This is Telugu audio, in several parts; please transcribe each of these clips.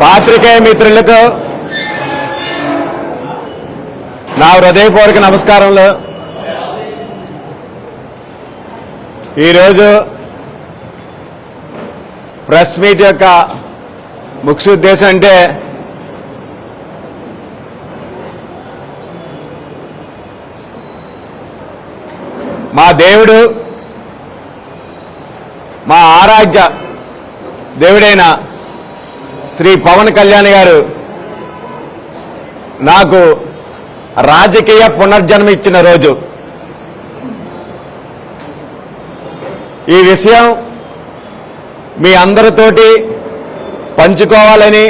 పాత్రికేయ మిత్రులకు నా హృదయపూర్వక నమస్కారములు ఈరోజు ప్రెస్ మీట్ యొక్క ముఖ్య ఉద్దేశం అంటే మా దేవుడు మా ఆరాధ్య దేవుడైన శ్రీ పవన్ కళ్యాణ్ గారు నాకు రాజకీయ పునర్జన్మ ఇచ్చిన రోజు. ఈ విషయం మీ అందరితోటి పంచుకోవాలని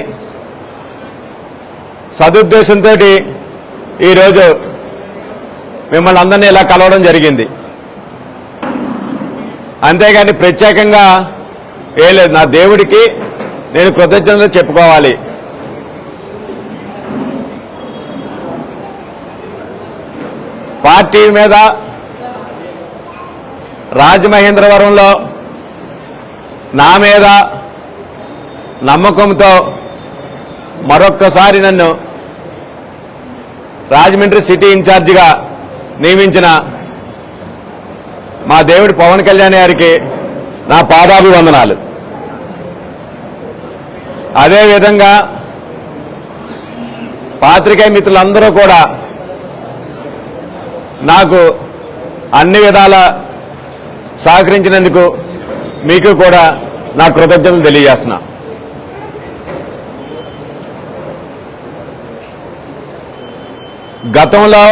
సదుద్దేశంతో ఈరోజు మిమ్మల్ని అందరినీ ఇలా కలవడం జరిగింది. అంతేగాని ప్రత్యేకంగా ఏం లేదు నా దేవుడికి నేను కృతజ్ఞతలు చెప్పుకోవాలి. పార్టీ మీద రాజమహేంద్రవరంలో నా మీద నమ్మకంతో మరొక్కసారి నన్ను రాజమండ్రి సిటీ ఇన్ఛార్జిగా నియమించిన మా దేవుడి పవన్ కళ్యాణ్ గారికి నా పాదాభివందనాలు. అదేవిధంగా పాత్రికేయ మిత్రులందరూ కూడా నాకు అన్ని విధాల సహకరించినందుకు మీకు కూడా నా కృతజ్ఞతలు తెలియజేస్తున్నా. గతంలో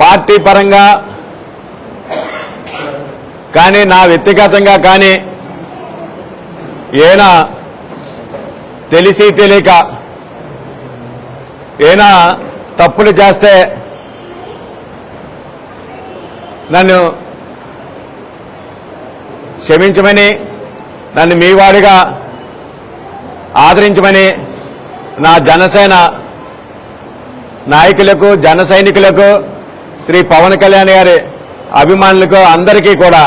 పార్టీ పరంగా కానీ నా వ్యక్తిగతంగా కానీ ఏనా తెలిసి తెలియక ఏనా తప్పులు చేస్తే నన్ను క్షమించమని నన్ను మీ వాడిగా ఆదరించమని నా జనసేన నాయకులకు జన సైనికులకు శ్రీ పవన్ కళ్యాణ్ గారి అభిమానులకు అందరికీ కూడా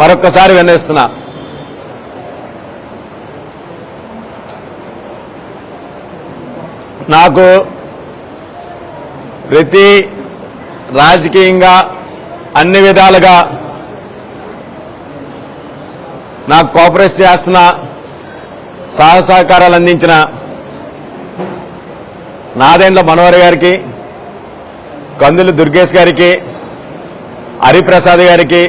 మరొక్కసారి విన్నవిస్తున్నా. నాకు ప్రతి రాజకీయంగా అన్ని విధాలుగా నాకు కోఆపరేట్ చేస్తున్న సహసహకారాలు సహకారాలు అందించిన నాదేండ్ల మనోహర్ గారికి కందులు దుర్గేష్ గారికి హరిప్రసాద్ గారికి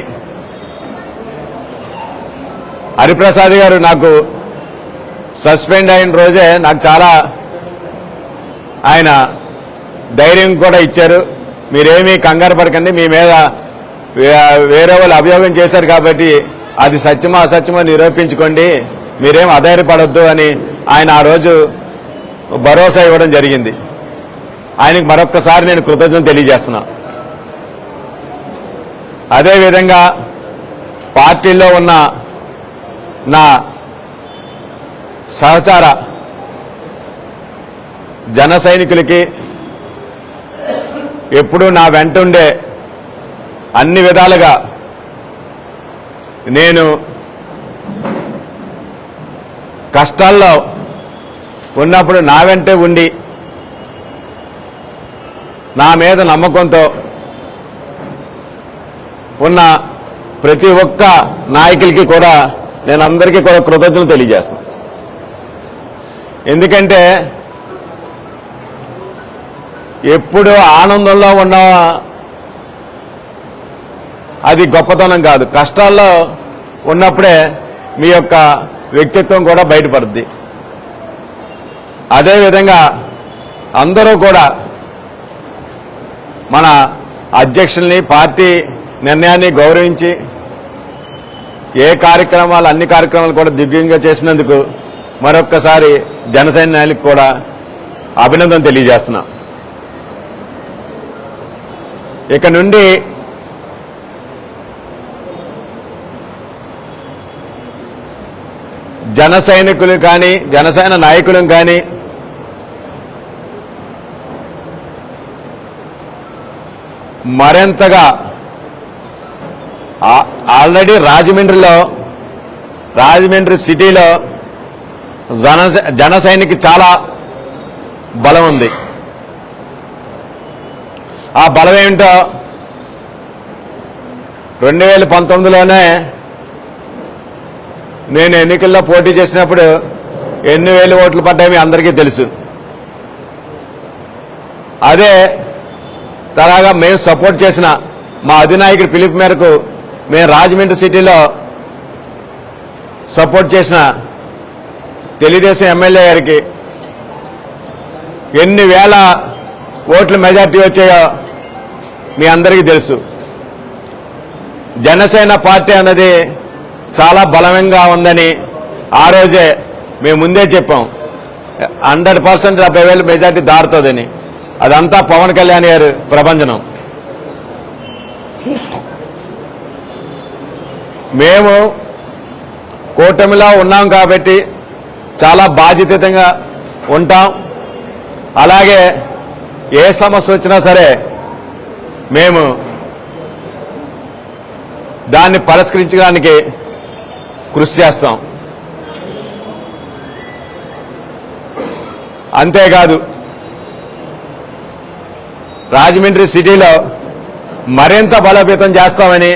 హరిప్రసాద్ గారు నాకు సస్పెండ్ అయిన రోజే నాకు చాలా ఆయన ధైర్యం కూడా ఇచ్చారు. మీరేమీ కంగారు పడకండి మీ మీద వే- వేరే వాళ్ళు అభియోగం చేశారు కాబట్టి అది సత్యమో అసత్యమో నిరూపించుకోండి. మీరేం అధైర్యపడొద్దు అని ఆయన ఆ రోజు భరోసా ఇవ్వడం జరిగింది. ఆయనకు మరొక్కసారి నేను కృతజ్ఞత తెలియజేస్తున్నా. అదేవిధంగా పార్టీలో ఉన్న నా సహచార జన సైనికులకి ఎప్పుడూ నా వెంటుండే అన్ని విధాలుగా నేను కష్టాల్లో ఉన్నప్పుడు నా వెంటే ఉండి నా మీద నమ్మకంతో ఉన్న ప్రతి ఒక్క నాయకులకి కూడా నేను అందరికీ కూడా కృతజ్ఞతలు తెలియజేస్తాను. ఎందుకంటే ఎప్పుడు ఆనందంలో ఉన్నావా? అది గొప్పతనం కాదు. కష్టాల్లో ఉన్నప్పుడే మీ యొక్క వ్యక్తిత్వం కూడా బయటపడుద్ది. అదేవిధంగా అందరూ కూడా మన అధ్యక్షుల్ని పార్టీ నిర్ణయాన్ని గౌరవించి ఏ కార్యక్రమాలు అన్ని కార్యక్రమాలు కూడా దివ్యంగా చేసినందుకు మరొక్కసారి జనసేన నాయకులకు కూడా అభినందన తెలియజేస్తున్నాం. ఇక నుండి జన సైనికులు కానీ జనసేన నాయకులు కానీ మరింతగా ఆ- ఆల్రెడీ రాజమండ్రిలో రాజమండ్రి సిటీలో జన జన చాలా బలం ఉంది. ఆ బలం ఏమిటో? రెండు వేల పంతొమ్మిదిలోనే నేను ఎన్నికల్లో పోటీ చేసినప్పుడు ఎన్ని వేలు ఓట్లు పడ్డాయి అందరికీ తెలుసు. అదే తరాగా మేము సపోర్ట్ చేసిన మా అధినాయకుడి పిలుపు మేరకు మేము రాజమండ్రి సిటీలో సపోర్ట్ చేసిన తెలుగుదేశం ఎమ్మెల్యే గారికి ఎన్ని వేల ఓట్లు మెజార్టీ వచ్చాయో మీ అందరికీ తెలుసు. జనసేన పార్టీ అన్నది చాలా బలంగా ఉందని ఆ రోజే మేము ముందే చెప్పాం. హండ్రెడ్ పర్సెంట్ డెబ్బై వేలు మెజార్టీ దారుతుందని అదంతా పవన్ కళ్యాణ్ గారు ప్రభంజనం. మేము కూటమిలో ఉన్నాం కాబట్టి చాలా బాధ్యతంగా ఉంటాం. అలాగే ఏ సమస్య వచ్చినా సరే మేము దాన్ని పరిష్కరించడానికి కృషి చేస్తాం. అంతేకాదు రాజమండ్రి సిటీలో మరింత బలోపేతం చేస్తామని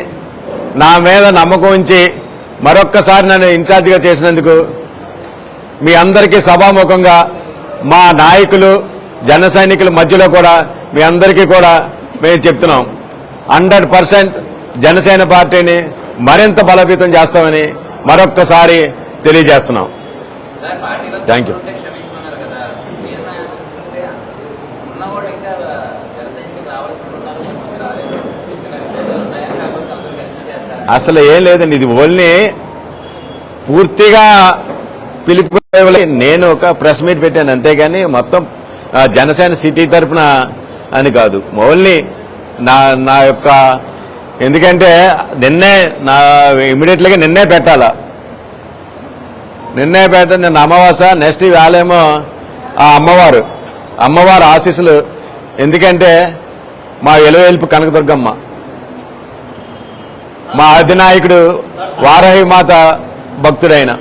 నా మీద నమ్మకం ఉంచి మరొక్కసారి నన్ను ఇన్ఛార్జిగా చేసినందుకు మీ అందరికీ సభాముఖంగా మా నాయకులు జన సైనికుల మధ్యలో కూడా మీ అందరికీ కూడా మేము చెప్తున్నాం. హండ్రెడ్ పర్సెంట్ జనసేన పార్టీని మరింత బలోపేతం చేస్తామని మరొక్కసారి తెలియజేస్తున్నాం. థ్యాంక్ యూ అసలు ఏం లేదండి ఇది ఓన్లీ పూర్తిగా పిలుపు నేను ఒక ప్రెస్ మీట్ పెట్టాను అంతేగాని మొత్తం జనసేన సిటీ తరపున అని కాదు. ఓన్లీ నా నా యొక్క ఎందుకంటే నిన్నే నా ఇమీడియట్లీగా నిన్నే పెట్టాలా. నిన్నే పెట్ట నిన్న అమావాస నెక్స్ట్ వేళేమో ఆ అమ్మవారు అమ్మవారు ఆశీస్సులు. ఎందుకంటే మా ఎలువెలుపు కనకదుర్గమ్మ. మా అధినాయకుడు వారాహి మాత భక్తుడైన.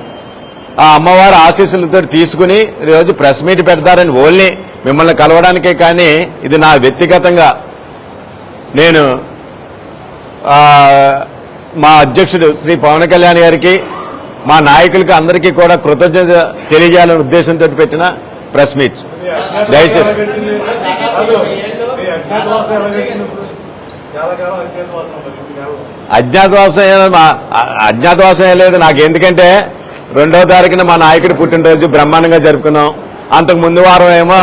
ఆ అమ్మవారి ఆశీస్సులతో తీసుకుని ఈరోజు ప్రెస్ మీట్ పెడతారని ఓన్లీ మిమ్మల్ని కలవడానికే కానీ ఇది నా వ్యక్తిగతంగా నేను మా అధ్యక్షుడు శ్రీ పవన్ కళ్యాణ్ గారికి మా నాయకులకి అందరికీ కూడా కృతజ్ఞత తెలియజేయాలనే ఉద్దేశంతో పెట్టిన ప్రెస్ మీట్. దయచేసి. అజ్ఞాతవాసం అజ్ఞాతవాసం మా- అజ్ఞాతవాసం ఏం లేదు. నాకు ఎందుకంటే రెండో తారీఖున మా నాయకుడి పుట్టినరోజు బ్రహ్మాండంగా జరుపుకున్నాం. అంతకు ముందు వారం ఏమో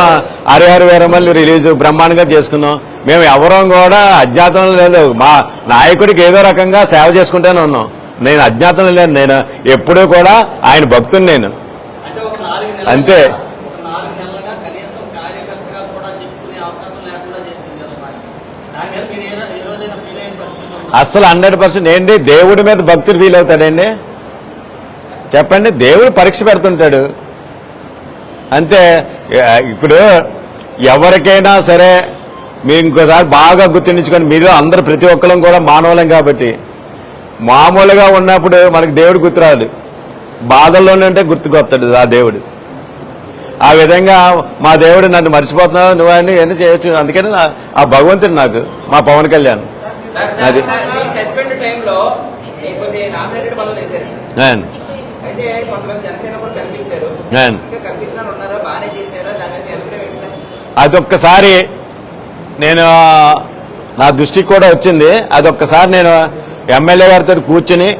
హరిహర వీరమల్లి రిలీజ్ బ్రహ్మాండంగా చేసుకున్నాం. మేము ఎవరం కూడా అజ్ఞాతం లేదు. మా నాయకుడికి ఏదో రకంగా సేవ చేసుకుంటూనే ఉన్నాం. నేను అజ్ఞాతం లేదు. నేను ఎప్పుడూ కూడా ఆయన భక్తుని నేను. అంతే. అస్సలు హండ్రెడ్ పర్సెంట్ ఏంటి? దేవుడి మీద భక్తులు ఫీల్ అవుతాడండి? చెప్పండి దేవుడు పరీక్ష పెడుతుంటాడు. అంతే ఇప్పుడు ఎవరికైనా సరే మీరు ఇంకోసారి బాగా గుర్తుంచుకొని మీరు అందరు ప్రతి ఒక్కరం కూడా మానవులం కాబట్టి మామూలుగా ఉన్నప్పుడు మనకి దేవుడు గుర్తురాడు బాధల్లోనే ఉంటే గుర్తుకొస్తాడు ఆ దేవుడు. ఆ విధంగా మా దేవుడు నన్ను మర్చిపోతున్నావు నువ్వు అని ఎన్ని చేయొచ్చు? అందుకని ఆ భగవంతుడు నాకు మా పవన్ కళ్యాణ్. అది. అయితే కొంతమంది జనసేన కూడా కనిపించారు. కనిపించిన ఉన్నారా? బాగానే చేశారా? దాని మీద అభిప్రాయం సార్? అదొక్కసారి నేను నా దృష్టికి కూడా వచ్చింది. అదొక్కసారి నేను ఎమ్మెల్యే గారితో కూర్చుని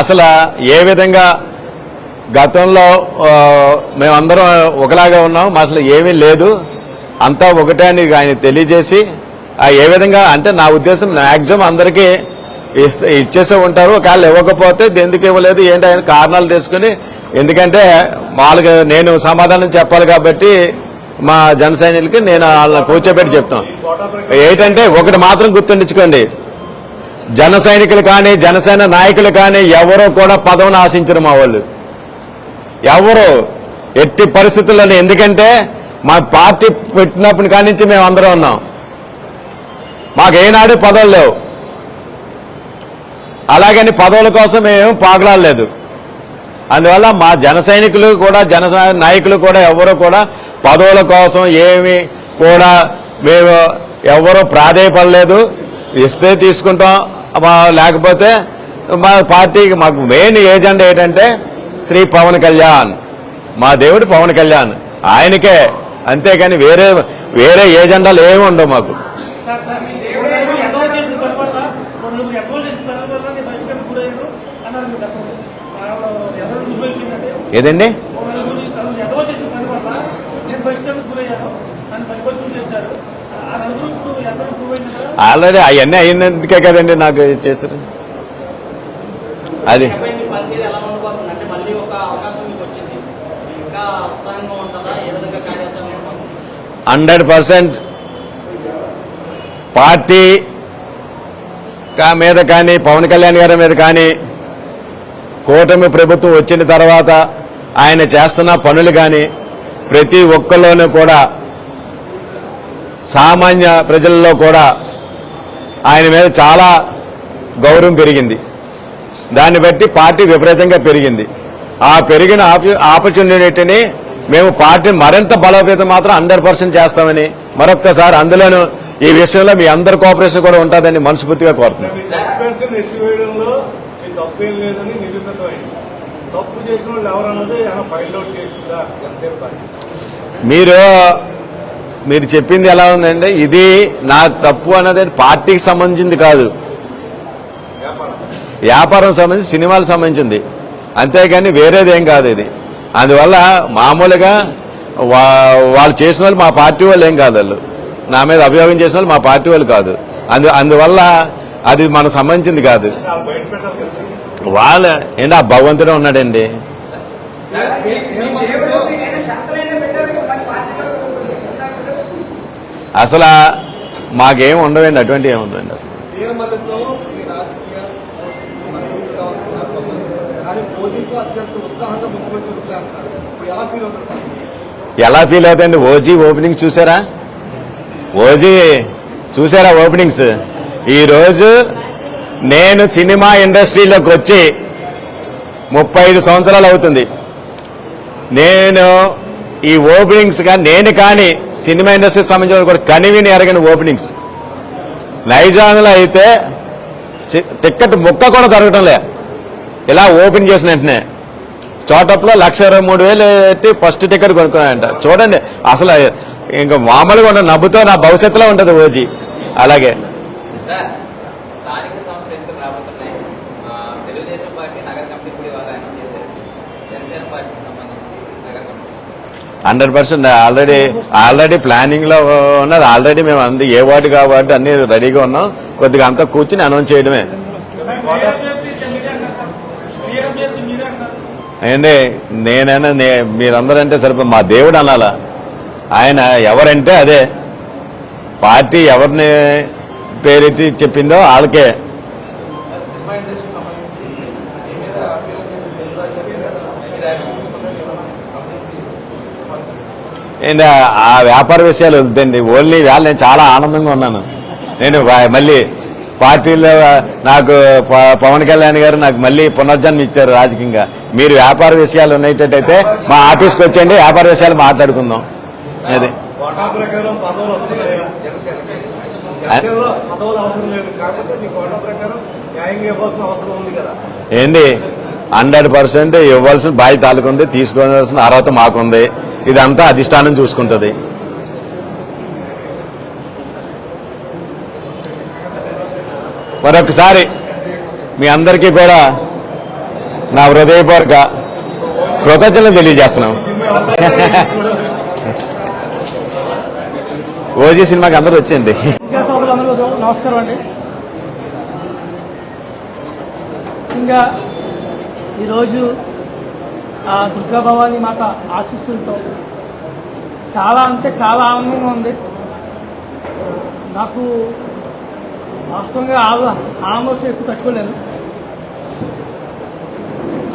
అసలు ఏ విధంగా గతంలో మేమందరం ఒకలాగా ఉన్నాం. అసలు ఏమీ లేదు. అంతా ఒకటే అని ఆయన తెలియజేసి ఏ విధంగా అంటే నా ఉద్దేశం మ్యాక్సిమం అందరికీ ఇచ్చేసే ఉంటారు ఒకవేళ ఇవ్వకపోతే ఎందుకు ఇవ్వలేదు ఏంటి ఆయన కారణాలు తెలుసుకుని ఎందుకంటే వాళ్ళకి నేను సమాధానం చెప్పాలి కాబట్టి మా జన సైనికులకి నేను వాళ్ళని కూర్చోబెట్టి చెప్తాం ఏంటంటే ఒకటి మాత్రం గుర్తుండించుకోండి. జన సైనికులు కానీ జనసేన నాయకులు కానీ ఎవరో కూడా పదవిని ఆశించరు మా వాళ్ళు. ఎవరు ఎట్టి పరిస్థితుల్లోనే ఎందుకంటే మా పార్టీ పెట్టినప్పటి కానించి నుంచి మేము అందరం ఉన్నాం. మాకు ఏనాడు పదవులు లేవు. అలాగని పదవుల కోసం మేము పాగలాడలేదు అందువల్ల మా జన సైనికులు కూడా జన నాయకులు కూడా ఎవరు కూడా పదవుల కోసం ఏమి కూడా మేము ఎవరు ప్రాధేయపడలేదు. ఇస్తే తీసుకుంటాం లేకపోతే మా పార్టీకి మాకు మెయిన్ ఏజెండా ఏంటంటే శ్రీ పవన్ కళ్యాణ్. మా దేవుడు పవన్ కళ్యాణ్. ఆయనకే. అంతేకాని వేరే వేరే ఏజెండాలు ఏమి ఉండవు మాకు సార్ సార్ మీ దేవుడు ఎంతో చేసిన తర్వాత వాళ్ళు ఎంతో చేసిన తర్వాత నేను బహిష్కరణ గురయ్యాను అన్నారు మీరు గతంలో ఎవరు రుజువు అయిపోయిందంటే ఏదండి ఎంతో చేసిన పని వల్ల నేను బహిష్కరణ గురయ్యాను నన్ను పరిపరిశీలన చేశారు ఆ నలుగురు ఇప్పుడు ఎంతో ప్రూవ్ అయింది కదా ఆల్రెడీ అవన్నీ అయినందుకే కదండి నాకు చేశారు అది ఇకపై మీ పనితీరు ఎలా ఉండబోతుంది అంటే మళ్ళీ ఒక అవకాశం మీకు ఏదండి? ఆల్రెడీ అవన్నీ అయినందుకే కదండి నాకు చేశారు. అది. హండ్రెడ్ పర్సెంట్ పార్టీ కా- మీద కానీ పవన్ కళ్యాణ్ గారి మీద కానీ కూటమి ప్రభుత్వం వచ్చిన తర్వాత ఆయన చేస్తున్న పనులు కానీ ప్రతి ఒక్కరిలోనూ కూడా సామాన్య ప్రజల్లో కూడా ఆయన మీద చాలా గౌరవం పెరిగింది. దాన్ని బట్టి పార్టీ విపరీతంగా పెరిగింది. ఆ పెరిగిన ఆపర్చునిటీని మేము పార్టీని మరింత బలోపేతం మాత్రం హండ్రెడ్ చేస్తామని మరొక్కసారి అందులోనూ ఈ విషయంలో మీ అందరి కోఆపరేషన్ కూడా ఉంటుందని మనస్ఫూర్తిగా కోరుతున్నాను మీ సస్పెన్షన్ ఎత్తివేయడంలో మీ తప్పేం లేదని నిరూపితమైంది తప్పు చేసిన వాళ్ళు ఎవరన్నది ఏమైనా ఫైండ్ అవుట్ చేసిందా? ఎంతసేపు పార్టీ మీరు మీరు చెప్పింది ఎలా ఉందంటే ఇది నా తప్పు అన్నది పార్టీకి సంబంధించింది కాదు. వ్యాపారం. సంబంధించి సినిమాలకు సంబంధించింది. అంతేగాని వేరేదేం కాదు ఇది. అందువల్ల మామూలుగా వాళ్ళు చేసిన వాళ్ళు మా పార్టీ వాళ్ళు ఏం కాదు వాళ్ళు. నా మీద అభియోగం చేసిన వాళ్ళు మా పార్టీ వాళ్ళు కాదు. అందు అందువల్ల అది మనకు సంబంధించింది కాదు. వాళ్ళ ఏంటి ఆ భగవంతుడే ఉన్నాడండి? అసలు మాకేం ఉండవండి అటువంటి ఏమి ఉండవండి అసలు. ఎలా ఫీల్ అవుతాయండి? ఓజీ ఓపెనింగ్ చూసారా? ఓజీ చూసారా ఓపెనింగ్స్? ఈరోజు నేను సినిమా ఇండస్ట్రీలోకి వచ్చి ముప్పై ఐదు సంవత్సరాలు అవుతుంది. నేను ఈ ఓపెనింగ్స్ కానీ నేను కానీ సినిమా ఇండస్ట్రీకి సంబంధించిన కూడా కనివిని ఎరగని ఓపెనింగ్స్. నైజాంలో అయితే టిక్కెట్ ముక్క కూడా దొరకటం లే. ఇలా ఓపెన్ చేసిన వెంటనే. చోటప్లో లక్ష ఇరవై మూడు వేలు పెట్టి ఫస్ట్ టికెట్ కొనుక్కున్నాయంట చూడండి అసలు ఇంకా మామూలుగా ఉన్న నవ్వుతో నా భవిష్యత్తులో ఉంటుంది ఓజీ. అలాగే సార్ స్థానిక సంస్థలు ఎన్నికలు రాబోతున్నాయి ఆ, తెలుగుదేశం పార్టీ నగర కమిటీ కూడా ఇవాళ అనౌన్స్ చేశారు జనసేన పార్టీకి సంబంధించి నగర committee hundred percent already already ప్లానింగ్లో ఉన్నది. ఆల్రెడీ మేము అంది ఏ వార్డు కాబట్టి అన్ని రెడీగా ఉన్నాం. కొద్దిగా అంతా కూర్చుని అనౌన్స్ చేయడమే. క్లియర్ ఏంటి నేనైనా నే సరిపో మా దేవుడు అనాలా. ఆయన ఎవరంటే అదే. పార్టీ ఎవరిని పేరెట్టి చెప్పిందో వాళ్ళకే సినిమా ఇండస్ట్రీకి సంబంధించి మీ మీద ఫీల్ మీరు యాక్షన్ తీసుకుంటే ఏంటి ఆ- వ్యాపార విషయాలు వద్దండి. ఓన్లీ వేళ నేను చాలా ఆనందంగా ఉన్నాను. నేను మళ్ళీ పార్టీలో నాకు పవన్ కళ్యాణ్ గారు నాకు మళ్ళీ పునర్జన్మ ఇచ్చారు రాజకీయంగా. మీరు వ్యాపార విషయాలు ఉన్నట్టయితే మా ఆఫీస్కి వచ్చేయండి వ్యాపార విషయాలు మాట్లాడుకుందాం. అది. ఏంటి హండ్రెడ్ పర్సెంట్ ఇవ్వాల్సిన బాధ్యత తాలూకుంది తీసుకోవాల్సిన అర్హత మాకుంది. ఇదంతా అధిష్టానం చూసుకుంటుంది. మరొకసారి మీ అందరికీ కూడా నా హృదయపూర్వక కృతజ్ఞతలు తెలియజేస్తున్నాం. ఓజీ సినిమాకి అందరూ వచ్చింది నమస్కారం అండి. ఇంకా ఈరోజు ఆ దుర్గాభవాని మాత ఆశీస్సులతో చాలా అంటే చాలా ఆనందంగా ఉంది. నాకు వాస్తవంగా ఆ- ఎక్కువ తట్టుకోలేను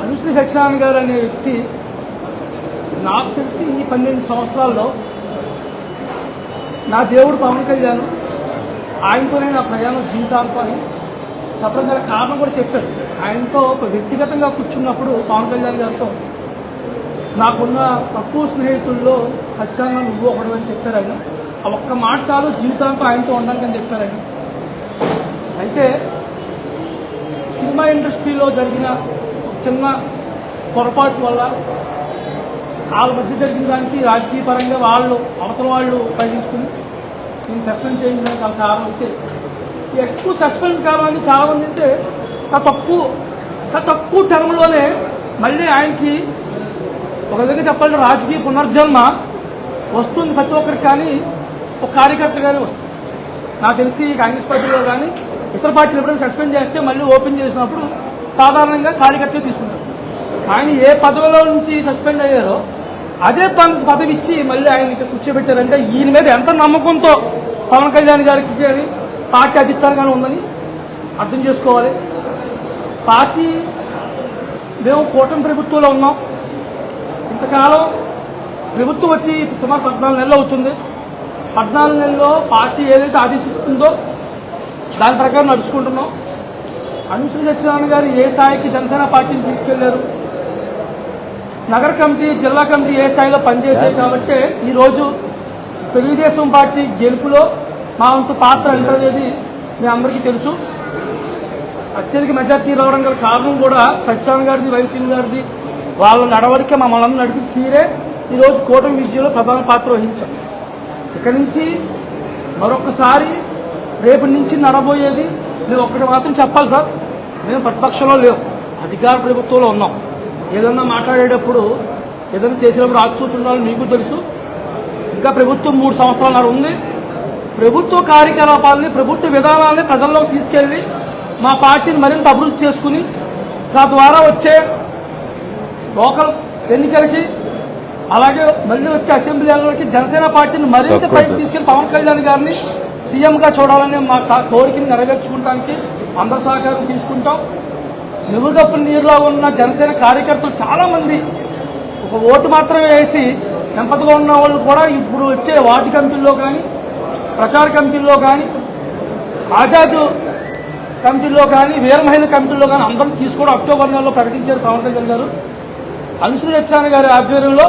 అనుశ్రీ సత్యనారాయణ గారు అనే వ్యక్తి నాకు తెలిసి ఈ పన్నెండు సంవత్సరాల్లో నా దేవుడు పవన్ కళ్యాణ్ ఆయనతోనే నా ప్రయాణం జీవితాంతాన్ని అని చెప్పడం గల కారణం కూడా చెప్పాడు. ఆయనతో ఒక వ్యక్తిగతంగా కూర్చున్నప్పుడు పవన్ కళ్యాణ్ గారితో నాకున్న తక్కువ స్నేహితుల్లో ఖచ్చితంగా నువ్వు ఒకడు అని చెప్పారు ఆయన. ఆ ఒక్క మాట చాలు జీవితాంతం ఆయనతో ఉండాలని చెప్పారు ఆయన. అయితే సినిమా ఇండస్ట్రీలో జరిగిన చిన్న పొరపాటు వల్ల వాళ్ళ మధ్య జరిగిన దానికి రాజకీయ పరంగా వాళ్ళు అవతల వాళ్ళు ఉపయోగించుకుని నేను సస్పెండ్ చేయించడానికి వాళ్ళ కారణం అయితే ఎక్కువ సస్పెండ్ కావాలని చాలా మంది అంటే తక్కువ తక్కువ టర్మ్లోనే మళ్ళీ ఆయనకి ఒక విధంగా చెప్పాలంటే రాజకీయ పునర్జన్మ వస్తుంది ప్రతి ఒక్కరికి కానీ ఒక కార్యకర్త కానీ వస్తుంది. నాకు తెలిసి కాంగ్రెస్ పార్టీలో కానీ ఇతర పార్టీలు ఎప్పుడైనా సస్పెండ్ చేస్తే మళ్ళీ ఓపెన్ చేసినప్పుడు సాధారణంగా కార్యకర్తలు తీసుకుంటారు. ఆయన ఏ పదవిలో నుంచి సస్పెండ్ అయ్యారో అదే పదవి ఇచ్చి మళ్ళీ ఆయన ఇక్కడ కూర్చోబెట్టారంటే ఈయన మీద ఎంత నమ్మకంతో పవన్ కళ్యాణ్ గారికి కానీ పార్టీ అధిష్టానం కానీ ఉందని అర్థం చేసుకోవాలి. పార్టీ మేము కూటమి ప్రభుత్వంలో ఉన్నాం. ఇంతకాలం ప్రభుత్వం వచ్చి సుమారు పద్నాలుగు నెలలు అవుతుంది. పద్నాలుగు నెలల్లో పార్టీ ఏదైతే ఆదేశిస్తుందో దాని ప్రకారం నడుచుకుంటున్నాం. అనుశ్రీ సత్యనారాయణ గారు ఏ స్థాయికి జనసేన పార్టీని తీసుకెళ్ళారు? నగర కమిటీ జిల్లా కమిటీ ఏ స్థాయిలో పనిచేసాయి కాబట్టి ఈరోజు తెలుగుదేశం పార్టీ గెలుపులో మా వంతు పాత్ర ఎంతనేది మీ అందరికీ తెలుసు. అత్యధిక మెజార్టీ రావడం గల కారణం కూడా సత్యనారాయణ గారిది వైసీపీ గారిది వాళ్ళ నడవడికే మమ్మల్ని నడిపి తీరే ఈరోజు కూటమి విజయంలో ప్రధాన పాత్ర వహించాం. ఇక్కడి నుంచి మరొకసారి రేపటి నుంచి నడబోయేది మేము ఒక్కటి మాత్రం చెప్పాలి సార్. మేము ప్రతిపక్షంలో లేవు. అధికార ప్రభుత్వంలో ఉన్నాం. ఏదన్నా మాట్లాడేటప్పుడు ఏదైనా చేసినప్పుడు ఆత్మూచుండాలి మీకు తెలుసు. ఇంకా ప్రభుత్వం మూడు సంవత్సరాలు ఉంది. ప్రభుత్వ కార్యకలాపాలని ప్రభుత్వ విధానాలని ప్రజల్లోకి తీసుకెళ్ళి మా పార్టీని మరింత అభివృద్ధి చేసుకుని తద్వారా వచ్చే లోకల్ ఎన్నికలకి అలాగే మళ్ళీ వచ్చే అసెంబ్లీ ఎన్నికలకి జనసేన పార్టీని మరింత పైకి తీసుకెళ్ళి పవన్ కళ్యాణ్ గారిని సీఎం గా చూడాలని మా కోరికని నెరవేర్చుకోవడానికి అందరి సహకారం తీసుకుంటాం. నిలుగప్పు నీరులో ఉన్న జనసేన కార్యకర్తలు చాలా మంది ఒక ఓటు మాత్రమే వేసి ఎంపతిగా ఉన్న వాళ్ళు కూడా ఇప్పుడు వచ్చే వార్డు కమిటీల్లో కానీ ప్రచార కమిటీల్లో కానీ ఆజాద్ కమిటీలో కానీ వీర మహిళ కమిటీల్లో కానీ అందరూ తీసుకోవడం అక్టోబర్ నెలలో ప్రకటించారు పవన్ కళ్యాణ్ గారు అనుశ్రీ రచ్చాన గారి ఆధ్వర్యంలో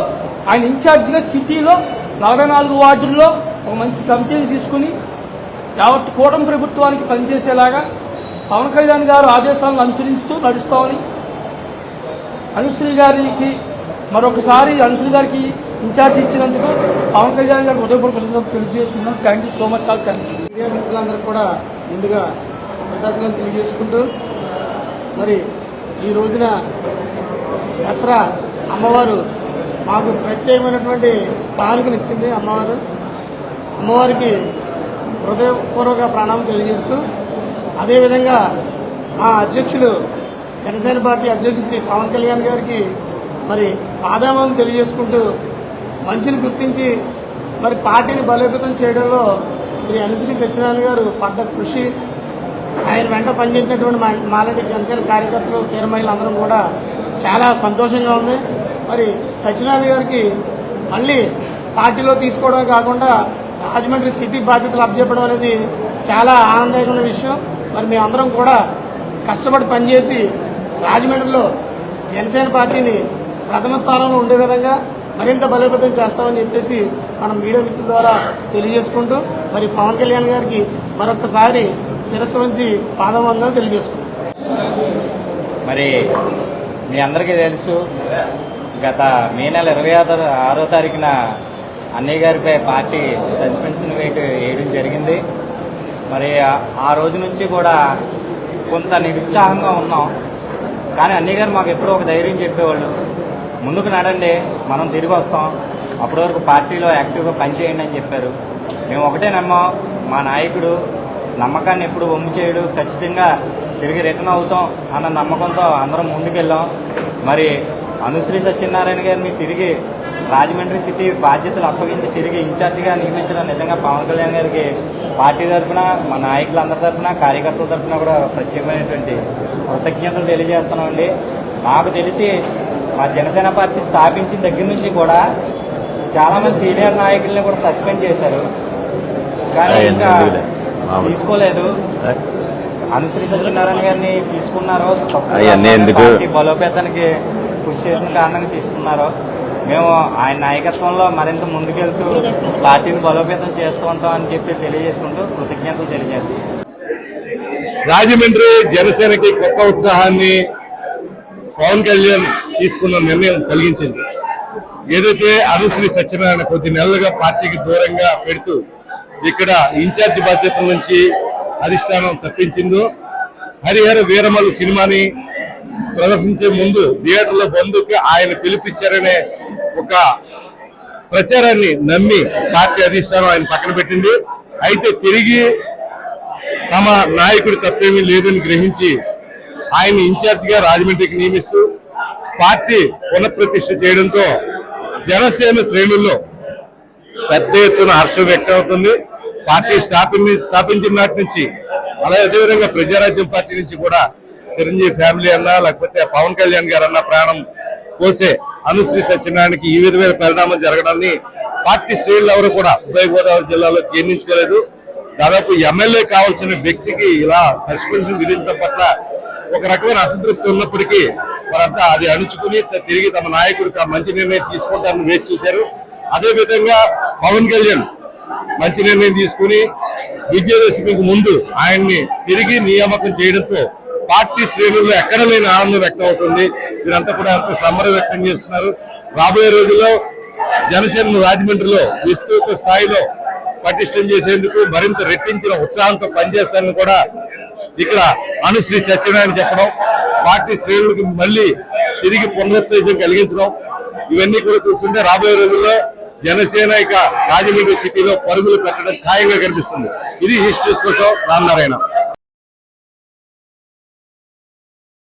ఆయన ఇన్ఛార్జిగా సిటీలో నలభై నాలుగు వార్డుల్లో ఒక మంచి కమిటీని తీసుకుని యావత్ కూటమి ప్రభుత్వానికి పనిచేసేలాగా పవన్ కళ్యాణ్ గారు ఆదేశాలను అనుసరిస్తూ నడుస్తామని అనుశ్రీ గారికి మరొకసారి అనుశ్రీ గారికి ఇన్ఛార్జ్ ఇచ్చినందుకు పవన్ కళ్యాణ్ గారు ఉదయపూర్వక తెలియజేస్తున్నాం thank you so much sir thank you media మిత్రులందరూ కూడా ముందుగా కృతజ్ఞతలు తెలియజేసుకుంటూ మరి ఈ రోజున దసరా అమ్మవారు మాకు ప్రత్యేకమైనటువంటి కానుకనిచ్చింది అమ్మవారు. అమ్మవారికి హృదయపూర్వక ప్రణామం తెలియజేస్తూ అదేవిధంగా మా అధ్యక్షులు జనసేన పార్టీ అధ్యక్షుడు శ్రీ పవన్ కళ్యాణ్ గారికి మరి పాదామం తెలియజేసుకుంటూ మంచిని గుర్తించి మరి పార్టీని బలోపేతం చేయడంలో శ్రీ అనుశ్రీ సత్యనారాయణ గారు పడ్డ కృషి ఆయన వెంట పనిచేసినటువంటి మా మాలాంటి జనసేన కార్యకర్తలు తీరమహిళ అందరం కూడా చాలా సంతోషంగా ఉంది. మరి సత్యనారాయణ గారికి మళ్ళీ పార్టీలో తీసుకోవడమే కాకుండా రాజమండ్రి సిటీ బాధ్యతలు అప్పచెప్పడం అనేది చాలా ఆనందకరమైన విషయం. మరి మేమందరం కూడా కష్టపడి పనిచేసి రాజమండ్రిలో జనసేన పార్టీని ప్రథమ స్థానంలో ఉండే విధంగా మరింత బలోపేతం చేస్తామని చెప్పేసి మనం మీడియా మిత్రుల ద్వారా తెలియజేసుకుంటూ మరి పవన్ కళ్యాణ్ గారికి మరొకసారి శిరస్సు వంచి పాదవందన తెలియజేసుకుంటాం మరి మీ అందరికీ తెలుసు గత మే నెల ఇరవై ఆరు ఆరో తారీఖున అన్నయ్య గారిపై పార్టీ సస్పెన్షన్ వేటు వేయడం జరిగింది. మరి ఆ- ఆ రోజు నుంచి కూడా కొంత నిరుత్సాహంగా ఉన్నాం. కానీ అన్నయ్య గారు మాకు ఎప్పుడూ ఒక ధైర్యం చెప్పేవాళ్ళు. ముందుకు నడండి మనం తిరిగి వస్తాం. అప్పటి వరకు పార్టీలో యాక్టివ్గా పనిచేయండి అని చెప్పారు. మేము ఒకటే నమ్మాం మా నాయకుడు నమ్మకాన్ని ఎప్పుడు వమ్ము చేయడు ఖచ్చితంగా తిరిగి రిటర్న్ అవుతాం అన్న నమ్మకంతో అందరం ముందుకెళ్ళాం. మరి అనుశ్రీ సత్యనారాయణ గారిని తిరిగి రాజమండ్రి సిటీ బాధ్యతలు అప్పగించి తిరిగి ఇన్ఛార్జిగా నియమించడం నిజంగా పవన్ కళ్యాణ్ గారికి పార్టీ తరఫున మా నాయకులందరి తరఫున కార్యకర్తల తరఫున కూడా ప్రత్యేకమైనటువంటి కృతజ్ఞతలు తెలియజేస్తున్నామండి. నాకు తెలిసి మా జనసేన పార్టీ స్థాపించిన దగ్గర నుంచి కూడా చాలా మంది సీనియర్ నాయకుల్ని కూడా సస్పెండ్ చేశారు. కానీ ఇంకా. తీసుకోలేదు. అనుశ్రీ సత్యనారాయణ గారిని తీసుకున్నారో బలోపేతానికి కృషి చేసిన కారణంగా తీసుకున్నారో మేము ఆయన నాయకత్వంలో మరింత ముందుకెళ్తూ పార్టీని బలోపేతం చేస్తూ ఉంటాం అని చెప్పి తెలియజేసుకుంటూ కృతజ్ఞతలు తెలియజేస్తాం. రాజమండ్రి జనసేనకి గొప్ప ఉత్సాహాన్ని పవన్ కళ్యాణ్ తీసుకున్న నిర్ణయం కలిగించింది ఏదైతే అనుశ్రీ సత్యనారాయణ కొద్ది నెలలుగా పార్టీకి దూరంగా పెడుతూ ఇక్కడ ఇన్ఛార్జ్ బాధ్యతల నుంచి అధిష్టానం తప్పించిందో హరిహర వీరమలు సినిమాని ప్రదర్శించే ముందు థియేటర్లో బంధుకి ఆయన పిలిపించారనే ఒక ప్రచారాన్ని నమ్మి పార్టీ అధిష్టానం ఆయన పక్కన పెట్టింది. అయితే తిరిగి తమ నాయకుడు తప్పేమీ లేదని గ్రహించి ఆయన ఇన్ఛార్జిగా రాజమండ్రికి నియమిస్తూ పార్టీ పునఃప్రతిష్ఠ చేయడంతో జనసేన శ్రేణుల్లో పెద్ద ఎత్తున హర్షం వ్యక్తమవుతుంది. పార్టీ స్థాపించి స్థాపించిన నాటి నుంచి అలాగే అదేవిధంగా ప్రజారాజ్యం పార్టీ నుంచి కూడా చిరంజీవి ఫ్యామిలీ అన్నా లేకపోతే పవన్ కళ్యాణ్ గారు అన్న ప్రాణం పోసే అనుశ్రీ సత్యనారాయణకి ఈ విధమైన పరిణామం జరగడాన్ని పార్టీ శ్రేణులు ఎవరు కూడా ఉభయ గోదావరి జిల్లాలో జీర్ణించుకోలేదు. దాదాపు ఎమ్మెల్యే కావాల్సిన వ్యక్తికి ఇలా సస్పెన్షన్ విధించడం పట్ల ఒక రకమైన అసంతృప్తి ఉన్నప్పటికీ వారంతా అది అణుచుకుని తిరిగి తమ నాయకుడు మంచి నిర్ణయం తీసుకుంటారని వేచి చూశారు. అదే విధంగా పవన్ కళ్యాణ్ మంచి నిర్ణయం తీసుకుని విజయదశమికి ముందు ఆయన్ని తిరిగి నియామకం చేయడంతో పార్టీ శ్రేణుల్లో ఎక్కడ లేని ఆనందం వ్యక్తం అవుతుంది వీరంతా కూడా ఎంతో సంబరం వ్యక్తం చేస్తున్నారు. రాబోయే రోజుల్లో జనసేన రాజమండ్రిలో విస్తృత స్థాయిలో పటిష్టం చేసేందుకు మరింత రెట్టించిన ఉత్సాహంతో పనిచేస్తారని కూడా ఇక్కడ అనుశ్రీ సత్యనారాయణ చెప్పడం పార్టీ శ్రేణులకు మళ్ళీ తిరిగి పునరుత్తేజం కలిగించడం ఇవన్నీ కూడా చూస్తుంటే రాబోయే రోజుల్లో జనసేన ఇక రాజమండ్రి సిటీలో పరుగులు పెట్టడం ఖాయంగా కనిపిస్తుంది. ఇది హిస్టరీస్ కోసం రామనారాయణ.